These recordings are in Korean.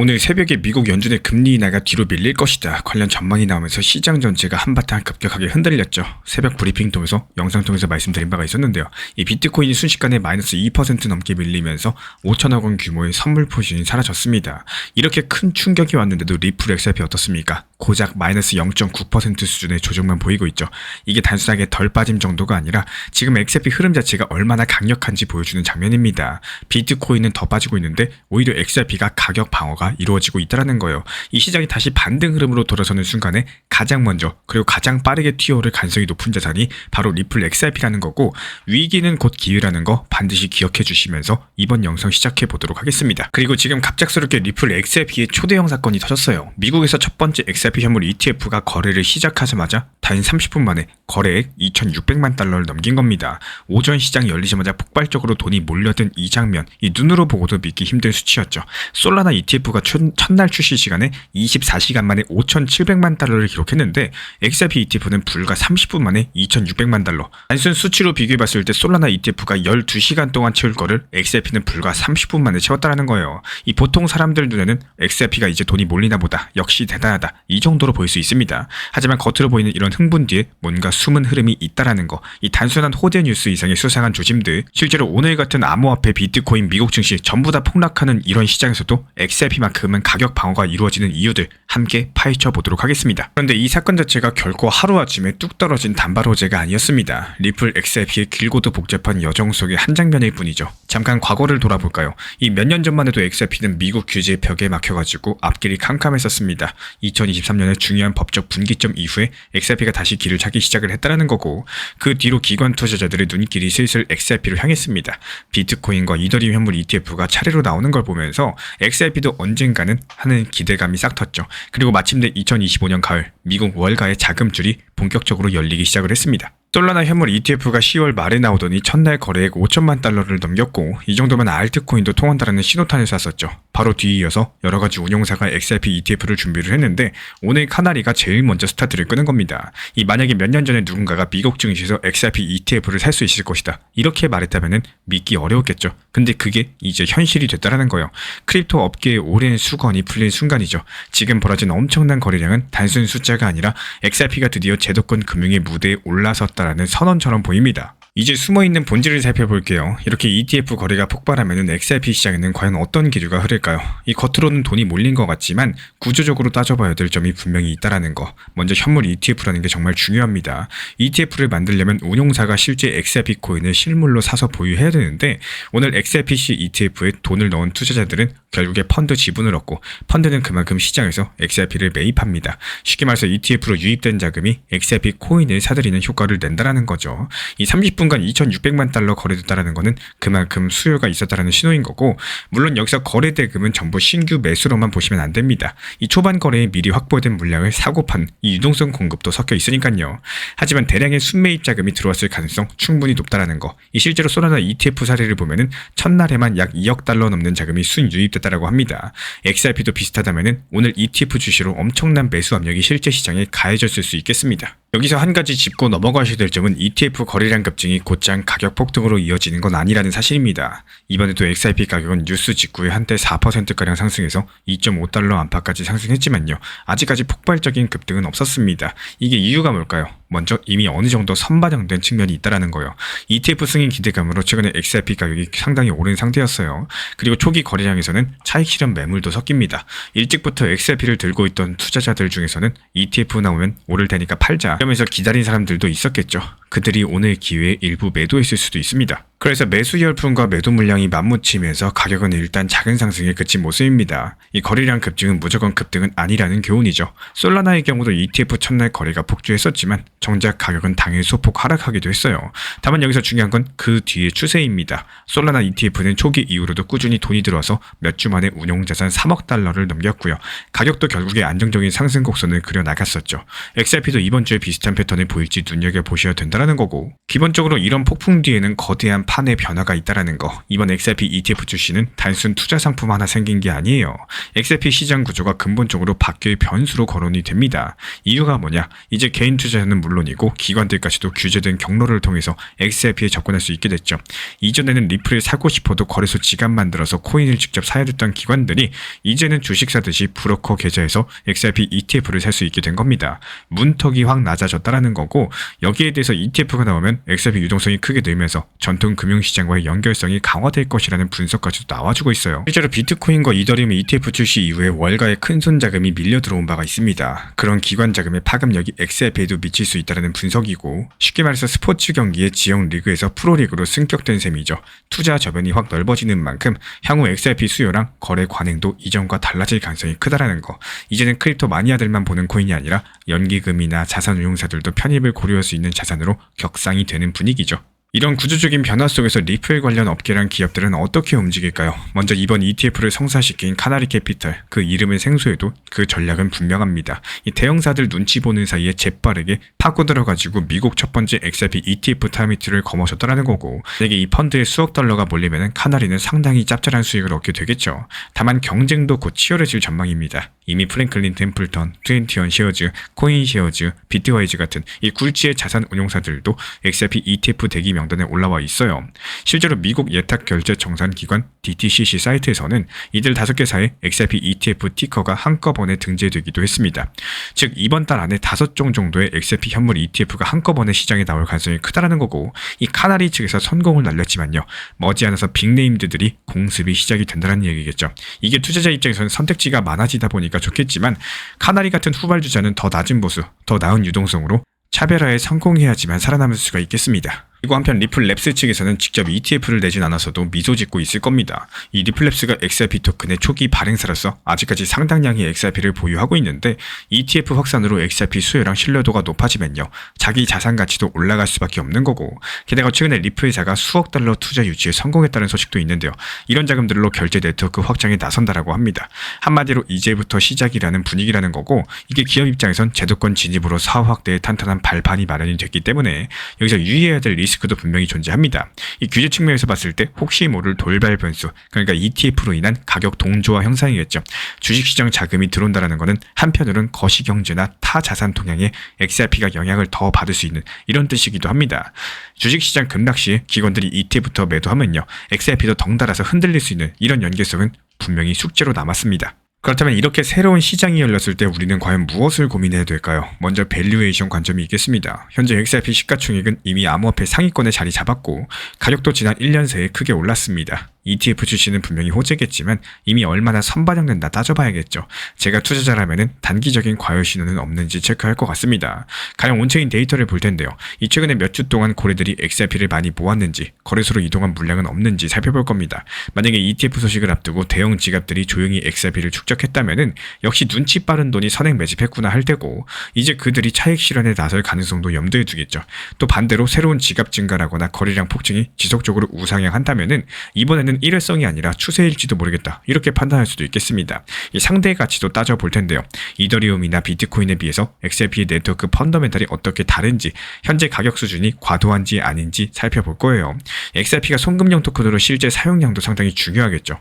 오늘 새벽에 미국 연준의 금리 인하가 뒤로 밀릴 것이다. 관련 전망이 나오면서 시장 전체가 한바탕 급격하게 흔들렸죠. 새벽 브리핑 통해서 영상 통해서 말씀드린 바가 있었는데요. 이 비트코인이 순식간에 마이너스 2% 넘게 밀리면서 5천억 원 규모의 선물 포진이 사라졌습니다. 이렇게 큰 충격이 왔는데도 리플 XRP 어떻습니까? 고작 마이너스 0.9% 수준의 조정만 보이고 있죠. 이게 단순하게 덜 빠짐 정도가 아니라 지금 XRP 흐름 자체가 얼마나 강력한지 보여주는 장면입니다. 비트코인은 더 빠지고 있는데 오히려 XRP가 가격 방어가 이루어지고 있다는 거예요. 이 시장이 다시 반등 흐름으로 돌아서는 순간에 가장 먼저 그리고 가장 빠르게 튀어오를 가능성이 높은 자산이 바로 리플 XRP라는 거고 위기는 곧 기회라는 거 반드시 기억해 주시면서 이번 영상 시작해 보도록 하겠습니다. 그리고 지금 갑작스럽게 리플 XRP의 초대형 사건이 터졌어요. 미국에서 첫 번째 XRP 현물 ETF가 거래를 시작하자마자 단 30분 만에 거래액 2,600만 달러를 넘긴 겁니다. 오전 시장 열리자마자 폭발적으로 돈이 몰려든 이 장면, 이 눈으로 보고도 믿기 힘든 수치였죠. 솔라나 ETF가 첫, 첫날 출시 시간에 24시간 만에 5,700만 달러를 기록했는데 XRP ETF는 불과 30분 만에 2,600만 달러. 단순 수치로 비교해봤을 때 솔라나 ETF가 12시간 동안 채울 거를 XRP는 불과 30분 만에 채웠다는 거예요. 이 보통 사람들 눈에는 XRP가 이제 돈이 몰리나 보다. 역시 대단하다. 이 정도로 보일 수 있습니다. 하지만 겉으로 보이는 이런 흥분 뒤에 뭔가 숨은 흐름이 있다라는 거. 이 단순한 호재 뉴스 이상의 수상한 조짐들. 실제로 오늘 같은 암호화폐 비트코인 미국 증시 전부 다 폭락하는 이런 시장에서도 XRP 만큼은 가격 방어가 이루어지는 이유들 함께 파헤쳐 보도록 하겠습니다. 그런데 이 사건 자체가 결코 하루아침에 뚝 떨어진 단발 호재가 아니었습니다. 리플 XRP의 길고도 복잡한 여정 속의 한 장면일 뿐이죠. 잠깐 과거를 돌아볼까요? 이 몇 년 전만 해도 XRP는 미국 규제 벽에 막혀가지고 앞길이 캄캄했었습니다. 2023년에 중요한 법적 분기점 이후에 XRP가 다시 길을 찾기 시작을 했다는 거고 그 뒤로 기관 투자자들의 눈길이 슬슬 XRP로 향했습니다. 비트코인과 이더리움 현물 ETF가 차례로 나오는 걸 보면서 XRP도 언젠가는 하는 기대감이 싹 텄죠. 그리고 마침내 2025년 가을 미국 월가의 자금줄이 본격적으로 열리기 시작을 했습니다. 솔라나 현물 ETF가 10월 말에 나오더니 첫날 거래액 5천만 달러를 넘겼고 이 정도면 알트코인도 통한다라는 신호탄을 쐈었죠. 바로 뒤이어서 여러 가지 운용사가 XRP ETF를 준비를 했는데 오늘 카나리가 제일 먼저 스타트를 끄는 겁니다. 이 만약에 몇 년 전에 누군가가 미국 증시에서 XRP ETF를 살 수 있을 것이다 이렇게 말했다면은 믿기 어려웠겠죠. 근데 그게 이제 현실이 됐다라는 거예요. 크립토 업계의 오랜 수건이 풀린 순간이죠. 지금 벌어진 엄청난 거래량은 단순 숫자가 아니라 XRP가 드디어 제도권 금융의 무대에 올라섰다 라는 선언처럼 보입니다. 이제 숨어있는 본질을 살펴볼게요. 이렇게 ETF 거래가 폭발하면 XRP 시장에는 과연 어떤 기류가 흐를까요? 이 겉으로는 돈이 몰린 것 같지만 구조적으로 따져봐야 될 점이 분명히 있다라는 거. 먼저 현물 ETF라는 게 정말 중요합니다. ETF를 만들려면 운용사가 실제 XRP 코인을 실물로 사서 보유해야 되는데 오늘 XRPC ETF에 돈을 넣은 투자자들은 결국에 펀드 지분을 얻고 펀드는 그만큼 시장에서 XRP를 매입합니다. 쉽게 말해서 ETF로 유입된 자금이 XRP 코인을 사들이는 효과를 낸다라는 거죠. 이 30 분간 2,600만 달러 거래됐다라는 거는 그만큼 수요가 있었다라는 신호인 거고 물론 여기서 거래 대금은 전부 신규 매수로만 보시면 안 됩니다. 이 초반 거래에 미리 확보된 물량을 사고 판 이 유동성 공급도 섞여 있으니까요. 하지만 대량의 순매입 자금이 들어왔을 가능성 충분히 높다라는 거. 이 실제로 소라나 ETF 사례를 보면은 첫날에만 약 2억 달러 넘는 자금이 순 유입됐다라고 합니다. XRP도 비슷하다면은 오늘 ETF 주시로 엄청난 매수 압력이 실제 시장에 가해졌을 수 있겠습니다. 여기서 한 가지 짚고 넘어가셔야 될 점은 ETF 거래량 급증이 곧장 가격 폭등으로 이어지는 건 아니라는 사실입니다. 이번에도 XRP 가격은 뉴스 직후에 한때 4%가량 상승해서 2.5달러 안팎까지 상승했지만요. 아직까지 폭발적인 급등은 없었습니다. 이게 이유가 뭘까요? 먼저 이미 어느 정도 선반영된 측면이 있다라는 거예요. ETF 승인 기대감으로 최근에 XRP 가격이 상당히 오른 상태였어요. 그리고 초기 거래량에서는 차익 실현 매물도 섞입니다. 일찍부터 XRP를 들고 있던 투자자들 중에서는 ETF 나오면 오를 테니까 팔자 이러면서 기다린 사람들도 있었겠죠. 그들이 오늘 기회에 일부 매도했을 수도 있습니다. 그래서 매수 열풍과 매도 물량이 맞붙이면서 가격은 일단 작은 상승에 그친 모습입니다. 이 거래량 급증은 무조건 급등은 아니라는 교훈이죠. 솔라나의 경우도 ETF 첫날 거래가 폭주했었지만 정작 가격은 당일 소폭 하락하기도 했어요. 다만 여기서 중요한 건 그 뒤의 추세입니다. 솔라나 ETF는 초기 이후로도 꾸준히 돈이 들어와서 몇 주 만에 운용자산 3억 달러를 넘겼고요. 가격도 결국에 안정적인 상승 곡선을 그려 나갔었죠. XRP도 이번 주에 비슷한 패턴을 보일지 눈여겨보셔야 된다 는 거고 기본적으로 이런 폭풍 뒤에는 거대한 판의 변화가 있다라는 거. 이번 XRP ETF 출시는 단순 투자 상품 하나 생긴 게 아니에요. XRP 시장 구조가 근본적으로 바뀔 변수로 거론이 됩니다. 이유가 뭐냐? 이제 개인 투자자는 물론이고 기관들까지도 규제된 경로를 통해서 XRP에 접근할 수 있게 됐죠. 이전에는 리플을 사고 싶어도 거래소 지갑 만들어서 코인을 직접 사야 됐던 기관들이 이제는 주식 사듯이 브로커 계좌에서 XRP ETF를 살 수 있게 된 겁니다. 문턱이 확 낮아졌다라는 거고 여기에 대해서 ETF가 나오면 XRP 유동성이 크게 늘면서 전통 금융시장과의 연결성이 강화될 것이라는 분석까지도 나와주고 있어요. 실제로 비트코인과 이더리움 ETF 출시 이후에 월가의 큰손 자금이 밀려 들어온 바가 있습니다. 그런 기관 자금의 파급력이 XRP에도 미칠 수 있다는 분석이고 쉽게 말해서 스포츠 경기의 지역 리그에서 프로리그로 승격된 셈이죠. 투자 저변이 확 넓어지는 만큼 향후 XRP 수요랑 거래 관행도 이전과 달라질 가능성이 크다라는 거. 이제는 크립토 마니아들만 보는 코인이 아니라 연기금이나 자산 운용사들도 편입을 고려할 수 있는 자산으로 격상이 되는 분위기죠. 이런 구조적인 변화 속에서 리플 관련 업계랑 기업들은 어떻게 움직일까요? 먼저 이번 ETF를 성사시킨 카나리 캐피탈, 그 이름을 생소해도 그 전략은 분명합니다. 이 대형사들 눈치 보는 사이에 재빠르게 파고 들어가지고 미국 첫 번째 XRP ETF 타미트를 거머쥐었다라는 거고, 만약에 이 펀드에 수억 달러가 몰리면 카나리는 상당히 짭짤한 수익을 얻게 되겠죠. 다만 경쟁도 곧 치열해질 전망입니다. 이미 프랭클린 템플턴, 트웬티원 쉐어즈, 코인 쉐어즈, 비트와이즈 같은 이 굴지의 자산 운용사들도 XRP ETF 대기 명단에 올라와 있어요. 실제로 미국 예탁 결제 정산 기관 DTCC 사이트에서는 이들 다섯 개사의 XRP ETF 티커가 한꺼번에 등재되기도 했습니다. 즉 이번 달 안에 다섯 종 정도의 XRP 현물 ETF가 한꺼번에 시장에 나올 가능성이 크다라는 거고 이 카나리 측에서 선공을 날렸지만요. 머지않아서 빅네임들이 공습이 시작이 된다는 얘기겠죠. 이게 투자자 입장에서는 선택지가 많아지다 보니까 좋겠지만 카나리 같은 후발주자는 더 낮은 보수, 더 나은 유동성으로 차별화에 성공해야지만 살아남을 수가 있겠습니다. 그리고 한편 리플랩스 측에서는 직접 ETF를 내진 않아서도 미소 짓고 있을 겁니다. 이 리플랩스가 XRP 토큰의 초기 발행사로서 아직까지 상당량의 XRP를 보유하고 있는데 ETF 확산으로 XRP 수요랑 신뢰도가 높아지면요. 자기 자산 가치도 올라갈 수밖에 없는 거고 게다가 최근에 리플사가 수억 달러 투자 유치에 성공했다는 소식도 있는데요. 이런 자금들로 결제 네트워크 확장에 나선다라고 합니다. 한마디로 이제부터 시작이라는 분위기라는 거고 이게 기업 입장에선 제도권 진입으로 사업 확대에 탄탄한 발판이 마련이 됐기 때문에 여기서 유의해야 될 리스크 도 분명히 존재합니다. 이 규제 측면에서 봤을 때 혹시 모를 돌발 변수, 그러니까 ETF로 인한 가격 동조화 형상이겠죠. 주식시장 자금이 들어온다는 것은 한편으로는 거시경제나 타 자산 동향에 XRP가 영향을 더 받을 수 있는 이런 뜻이기도 합니다. 주식시장 급락 시에 기관들이 ETF부터 매도하면요. XRP도 덩달아서 흔들릴 수 있는 이런 연계성은 분명히 숙제로 남았습니다. 그렇다면 이렇게 새로운 시장이 열렸을 때 우리는 과연 무엇을 고민해야 될까요? 먼저 밸류에이션 관점이 있겠습니다. 현재 XRP 시가총액은 이미 암호화폐 상위권에 자리 잡았고 가격도 지난 1년 새에 크게 올랐습니다. ETF 출시는 분명히 호재겠지만 이미 얼마나 선반영된다 따져봐야겠죠. 제가 투자자라면 단기적인 과열 신호는 없는지 체크할 것 같습니다. 가령 온체인 데이터를 볼 텐데요. 이 최근에 몇 주 동안 고래들이 XRP를 많이 모았는지 거래소로 이동한 물량은 없는지 살펴볼 겁니다. 만약에 ETF 소식을 앞두고 대형 지갑들이 조용히 XRP를 축적했다면은 역시 눈치 빠른 돈이 선행 매집했구나 할 테고 이제 그들이 차익 실현에 나설 가능성도 염두에 두겠죠. 또 반대로 새로운 지갑 증가라거나 거래량 폭증이 지속적으로 우상향한다면은 이번에는 일회성이 아니라 추세일지도 모르겠다. 이렇게 판단할 수도 있겠습니다. 이 상대 가치도 따져볼 텐데요. 이더리움이나 비트코인에 비해서 XRP의 네트워크 펀더멘탈이 어떻게 다른지, 현재 가격 수준이 과도한지 아닌지 살펴볼 거예요. XRP가 송금용 토큰으로 실제 사용량도 상당히 중요하겠죠.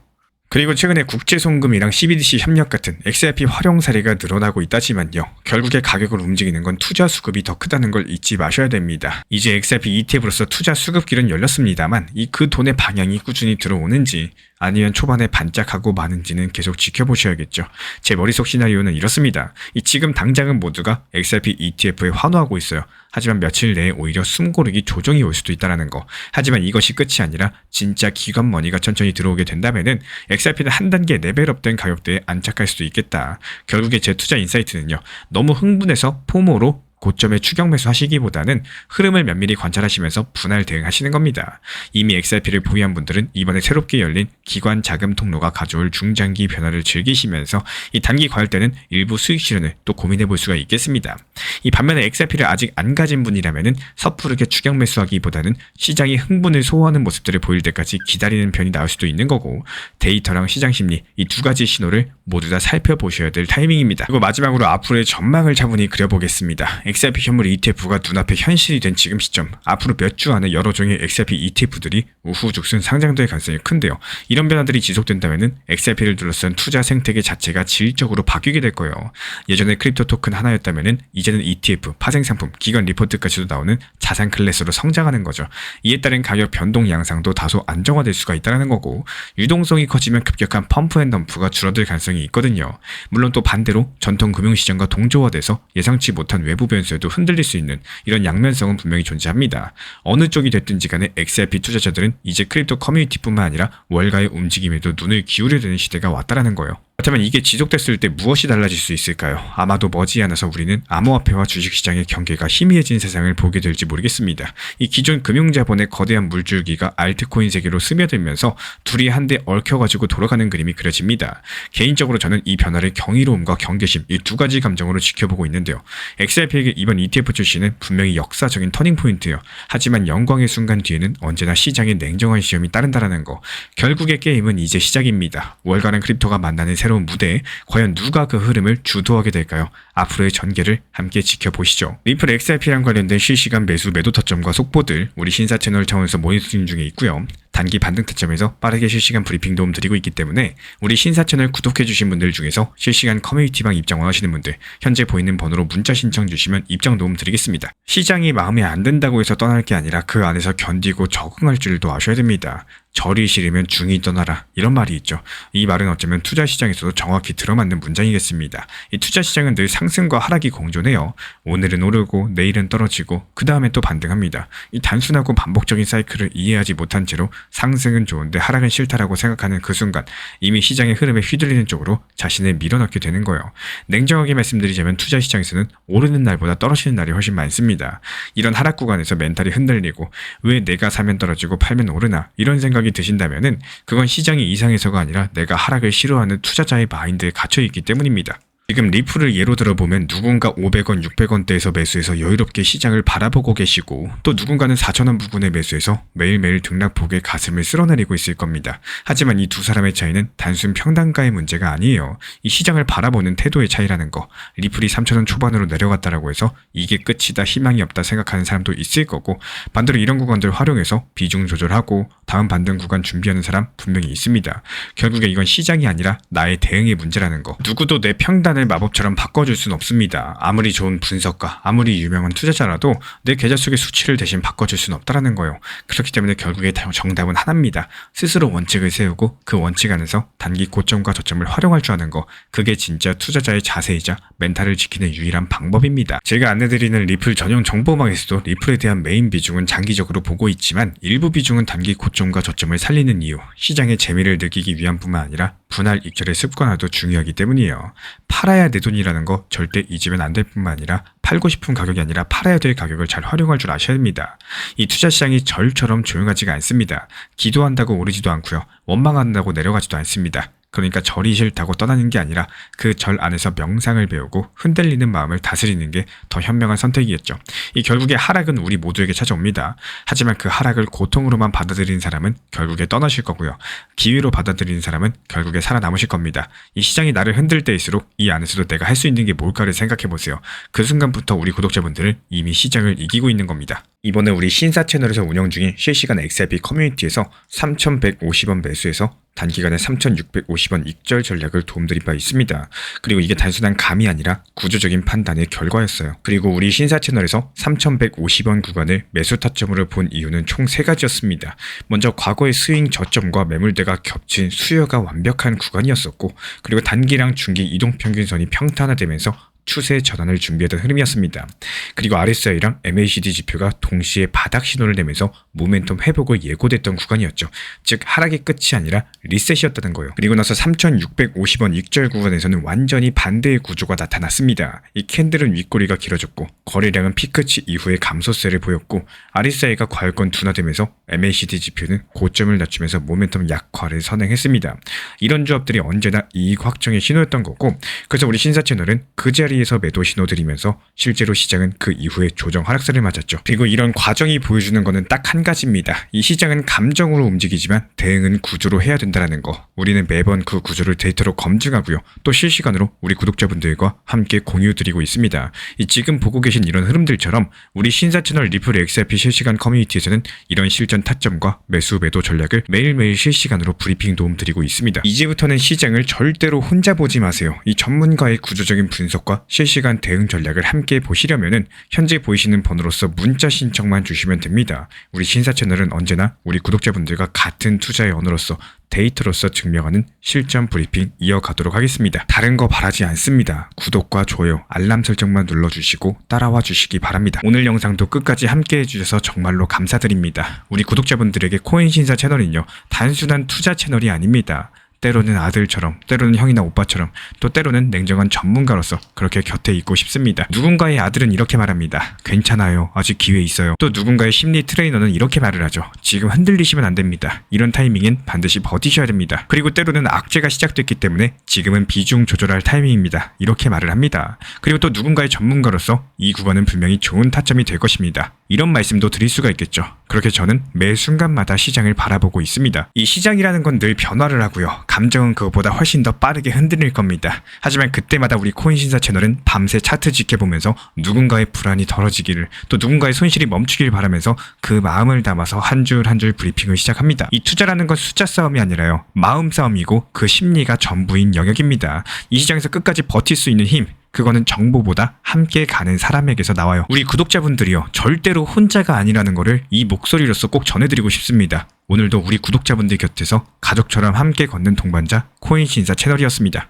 그리고 최근에 국제송금이랑 CBDC 협력 같은 XRP 활용 사례가 늘어나고 있다지만요. 결국에 가격을 움직이는 건 투자 수급이 더 크다는 걸 잊지 마셔야 됩니다. 이제 XRP ETF로서 투자 수급길은 열렸습니다만 이 그 돈의 방향이 꾸준히 들어오는지 아니면 초반에 반짝하고 마는지는 계속 지켜보셔야겠죠. 제 머릿속 시나리오는 이렇습니다. 이 지금 당장은 모두가 XRP ETF에 환호하고 있어요. 하지만 며칠 내에 오히려 숨고르기 조정이 올 수도 있다는 거. 하지만 이것이 끝이 아니라 진짜 기관 머니가 천천히 들어오게 된다면은 XRP는 한 단계 레벨업된 가격대에 안착할 수도 있겠다. 결국에 제 투자 인사이트는요. 너무 흥분해서 포모로 고점에 추격 매수 하시기보다는 흐름을 면밀히 관찰하시면서 분할 대응하시는 겁니다. 이미 XRP를 보유한 분들은 이번에 새롭게 열린 기관 자금 통로가 가져올 중장기 변화를 즐기시면서 이 단기 과열 때는 일부 수익 실현을 또 고민해 볼 수가 있겠습니다. 이 반면에 XRP를 아직 안 가진 분이라면은 섣부르게 추격 매수하기보다는 시장이 흥분을 소화하는 모습들을 보일 때까지 기다리는 편이 나올 수도 있는 거고 데이터랑 시장 심리 이 두 가지 신호를 모두 다 살펴보셔야 될 타이밍입니다. 그리고 마지막으로 앞으로의 전망을 차분히 그려보겠습니다. XRP 현물 ETF가 눈앞에 현실이 된 지금 시점, 앞으로 몇 주 안에 여러 종의 XRP ETF들이 우후죽순 상장될 가능성이 큰데요. 이런 변화들이 지속된다면 XRP를 둘러싼 투자 생태계 자체가 질적으로 바뀌게 될 거예요. 예전에 크립토 토큰 하나였다면 이제는 ETF, 파생 상품, 기관 리포트까지도 나오는 자산 클래스로 성장하는 거죠. 이에 따른 가격 변동 양상도 다소 안정화될 수가 있다는 거고 유동성이 커지면 급격한 펌프 앤 덤프가 줄어들 가능성이 있거든요. 물론 또 반대로 전통 금융시장과 동조화돼서 예상치 못한 외부 변 수에도 흔들릴 수 있는 이런 양면성은 분명히 존재합니다. 어느 쪽이 됐든지 간에 XRP 투자자들은 이제 크립토 커뮤니티뿐만 아니라 월가의 움직임에도 눈을 기울여야 되는 시대가 왔다라는 거예요. 그렇다면 이게 지속됐을 때 무엇이 달라질 수 있을까요? 아마도 머지않아서 우리는 암호화폐와 주식시장의 경계가 희미해진 세상을 보게 될지 모르겠습니다. 이 기존 금융자본의 거대한 물줄기가 알트코인 세계로 스며들면서 둘이 한데 얽혀가지고 돌아가는 그림이 그려집니다. 개인적으로 저는 이 변화를 경이로움과 경계심 이 두 가지 감정으로 지켜보고 있는데요. XRP에게 이번 ETF 출시는 분명히 역사적인 터닝포인트예요. 하지만 영광의 순간 뒤에는 언제나 시장의 냉정한 시험이 따른다라는 거. 결국의 게임은 이제 시작입니다. 월간은 크립토가 만나는 새로운 무대에 과연 누가 그 흐름을 주도하게 될까요? 앞으로의 전개를 함께 지켜보시죠. 리플 XRP랑 관련된 실시간 매수 매도 타점과 속보들 우리 신사 채널 차원에서 모니터링 중에 있고요. 단기 반등 타점에서 빠르게 실시간 브리핑 도움 드리고 있기 때문에 우리 신사 채널 구독해주신 분들 중에서 실시간 커뮤니티방 입장 원하시는 분들 현재 보이는 번호로 문자 신청 주시면 입장 도움 드리겠습니다. 시장이 마음에 안 든다고 해서 떠날 게 아니라 그 안에서 견디고 적응할 줄도 아셔야 됩니다. 절이 싫으면 중이 떠나라 이런 말이 있죠. 이 말은 어쩌면 투자 시장에서도 정확히 들어맞는 문장이겠습니다. 이 투자 시장은 늘 상승과 하락이 공존해요. 오늘은 오르고 내일은 떨어지고 그 다음에 또 반등합니다. 이 단순하고 반복적인 사이클을 이해하지 못한 채로 상승은 좋은데 하락은 싫다라고 생각하는 그 순간 이미 시장의 흐름에 휘둘리는 쪽으로 자신을 밀어넣게 되는 거예요. 냉정하게 말씀드리자면 투자 시장에서는 오르는 날보다 떨어지는 날이 훨씬 많습니다. 이런 하락 구간에서 멘탈이 흔들리고 왜 내가 사면 떨어지고 팔면 오르나 이런 생각이 드신다면은 그건 시장이 이상해서가 아니라 내가 하락을 싫어하는 투자자의 마인드에 갇혀 있기 때문입니다. 지금 리플을 예로 들어보면 누군가 500원, 600원대에서 매수해서 여유롭게 시장을 바라보고 계시고 또 누군가는 4천원 부근에 매수해서 매일매일 등락폭에 가슴을 쓸어내리고 있을 겁니다. 하지만 이 두 사람의 차이는 단순 평단가의 문제가 아니에요. 이 시장을 바라보는 태도의 차이라는 거. 리플이 3천원 초반으로 내려갔다라고 해서 이게 끝이다, 희망이 없다 생각하는 사람도 있을 거고 반대로 이런 구간들 활용해서 비중 조절하고 다음 반등 구간 준비하는 사람 분명히 있습니다. 결국에 이건 시장이 아니라 나의 대응의 문제라는 거. 누구도 내 평단 판단을 마법처럼 바꿔줄 수는 없습니다. 아무리 좋은 분석가, 아무리 유명한 투자자라도 내 계좌 속의 수치를 대신 바꿔줄 수는 없다라는 거예요. 그렇기 때문에 결국에 정답은 하나입니다. 스스로 원칙을 세우고 그 원칙 안에서 단기 고점과 저점을 활용할 줄 아는 거. 그게 진짜 투자자의 자세이자 멘탈을 지키는 유일한 방법입니다. 제가 안내드리는 리플 전용 정보망에서도 리플에 대한 메인 비중은 장기적으로 보고 있지만 일부 비중은 단기 고점과 저점을 살리는 이유, 시장의 재미를 느끼기 위한 뿐만 아니라 분할 익절의 습관화도 중요하기 때문이에요. 팔아야 내 돈이라는 거 절대 잊으면 안 될 뿐만 아니라 팔고 싶은 가격이 아니라 팔아야 될 가격을 잘 활용할 줄 아셔야 됩니다. 이 투자 시장이 절처럼 조용하지가 않습니다. 기도한다고 오르지도 않고요. 원망한다고 내려가지도 않습니다. 그러니까 절이 싫다고 떠나는 게 아니라 그 절 안에서 명상을 배우고 흔들리는 마음을 다스리는 게 더 현명한 선택이겠죠. 이 결국에 하락은 우리 모두에게 찾아옵니다. 하지만 그 하락을 고통으로만 받아들이는 사람은 결국에 떠나실 거고요. 기회로 받아들이는 사람은 결국에 살아남으실 겁니다. 이 시장이 나를 흔들 때일수록 이 안에서도 내가 할 수 있는 게 뭘까를 생각해 보세요. 그 순간부터 우리 구독자분들은 이미 시장을 이기고 있는 겁니다. 이번에 우리 신사 채널에서 운영 중인 실시간 XRP 커뮤니티에서 3,150원 매수해서 단기간에 3,650원 익절 전략을 도움드린 바 있습니다. 그리고 이게 단순한 감이 아니라 구조적인 판단의 결과였어요. 그리고 우리 신사 채널에서 3,150원 구간을 매수 타점으로 본 이유는 총 세 가지였습니다. 먼저 과거의 스윙 저점과 매물대가 겹친 수요가 완벽한 구간이었었고, 그리고 단기랑 중기 이동 평균선이 평탄화되면서 추세 전환을 준비하던 흐름이었습니다. 그리고 RSI랑 MACD 지표가 동시에 바닥 신호를 내면서 모멘텀 회복을 예고됐던 구간이었죠. 즉 하락의 끝이 아니라 리셋이었다는 거예요. 그리고 나서 3,650원 익절 구간에서는 완전히 반대의 구조가 나타났습니다. 이 캔들은 윗꼬리가 길어졌고 거래량은 피크치 이후에 감소세를 보였고 RSI가 과열권 둔화되면서 MACD 지표는 고점을 낮추면서 모멘텀 약화를 선행했습니다. 이런 조합들이 언제나 이익 확정의 신호였던 거고 그래서 우리 신사 채널은 그 자리 자리에서 매도 신호 드리면서 실제로 시장은 그 이후에 조정 하락세를 맞았죠. 그리고 이런 과정이 보여주는 거는 딱한 가지입니다. 이 시장은 감정으로 움직이지만 대응은 구조로 해야 된다는 거. 우리는 매번 그 구조를 데이터로 검증하고요. 또 실시간으로 우리 구독자분들과 함께 공유 드리고 있습니다. 이 지금 보고 계신 이런 흐름들처럼 우리 신사 채널 리플 XRP 실시간 커뮤니티에서는 이런 실전 타점과 매수 매도 전략을 매일매일 실시간으로 브리핑 도움 드리고 있습니다. 이제부터는 시장을 절대로 혼자 보지 마세요. 이 전문가의 구조적인 분석과 실시간 대응 전략을 함께 보시려면은 현재 보이시는 번호로서 문자 신청만 주시면 됩니다. 우리 신사 채널은 언제나 우리 구독자분들과 같은 투자의 언어로서 데이터로서 증명하는 실전 브리핑 이어가도록 하겠습니다. 다른 거 바라지 않습니다. 구독과 좋아요, 알람 설정만 눌러주시고 따라와 주시기 바랍니다. 오늘 영상도 끝까지 함께 해주셔서 정말로 감사드립니다. 우리 구독자분들에게 코인 신사 채널은요, 단순한 투자 채널이 아닙니다. 때로는 아들처럼, 때로는 형이나 오빠처럼, 또 때로는 냉정한 전문가로서 그렇게 곁에 있고 싶습니다. 누군가의 아들은 이렇게 말합니다. 괜찮아요. 아직 기회 있어요. 또 누군가의 심리 트레이너는 이렇게 말을 하죠. 지금 흔들리시면 안 됩니다. 이런 타이밍엔 반드시 버티셔야 됩니다. 그리고 때로는 악재가 시작됐기 때문에 지금은 비중 조절할 타이밍입니다. 이렇게 말을 합니다. 그리고 또 누군가의 전문가로서 이 구간은 분명히 좋은 타점이 될 것입니다. 이런 말씀도 드릴 수가 있겠죠. 그렇게 저는 매 순간마다 시장을 바라보고 있습니다. 이 시장이라는 건 늘 변화를 하고요. 감정은 그것보다 훨씬 더 빠르게 흔들릴 겁니다. 하지만 그때마다 우리 코인 신사 채널은 밤새 차트 지켜보면서 누군가의 불안이 덜어지기를 또 누군가의 손실이 멈추길 바라면서 그 마음을 담아서 한 줄 한 줄 브리핑을 시작합니다. 이 투자라는 건 숫자 싸움이 아니라요. 마음 싸움이고 그 심리가 전부인 영역입니다. 이 시장에서 끝까지 버틸 수 있는 힘, 그거는 정보보다 함께 가는 사람에게서 나와요. 우리 구독자분들이요. 절대로 혼자가 아니라는 거를 이 목소리로서 꼭 전해드리고 싶습니다. 오늘도 우리 구독자분들 곁에서 가족처럼 함께 걷는 동반자 코인 신사 채널이었습니다.